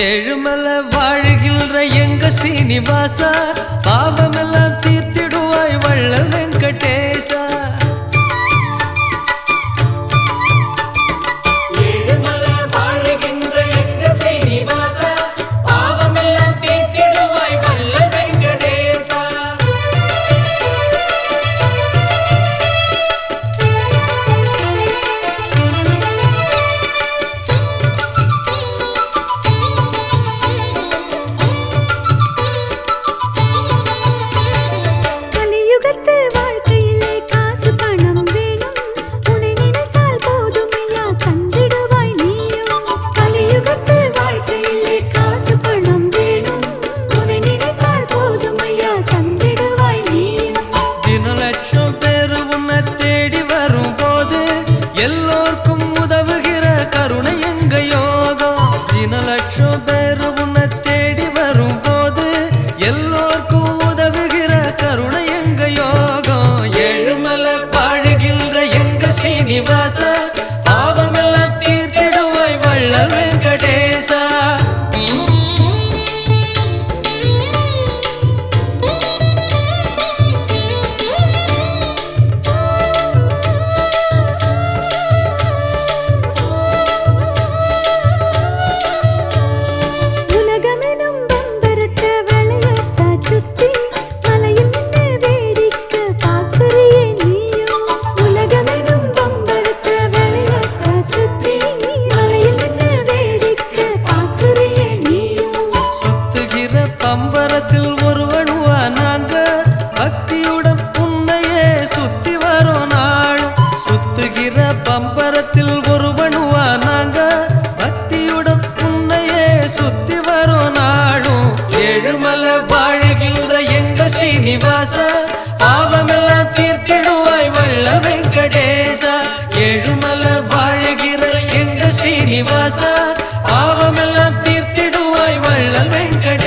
ஏழுமல வாழ்கின்ற எங்க சீனிவாசா பாவமெல்லாம் தீர்த்து যশোদা உலகத்தில் ஒருவனுவா நாங்க பக்தியுடன் உன்னையே சுத்தி வரோம் நாள். சுத்துகிற பம்பரத்தில் ஒருவனுவா நாங்க பக்தியுடன் உன்னையே சுத்தி வரோம் நாளும். ஏழுமலை வாழுகின்ற எங்க ஸ்ரீனிவாசா பாவமெல்லாம் தீர்த்திடுவாய் வல்ல வெங்கடேசா. ஏழுமலை வாழுகிற எங்க ஸ்ரீனிவாசா பாவமெல்லாம் தீர்த்திடுவாய் வள்ளல் வெங்கடேசா.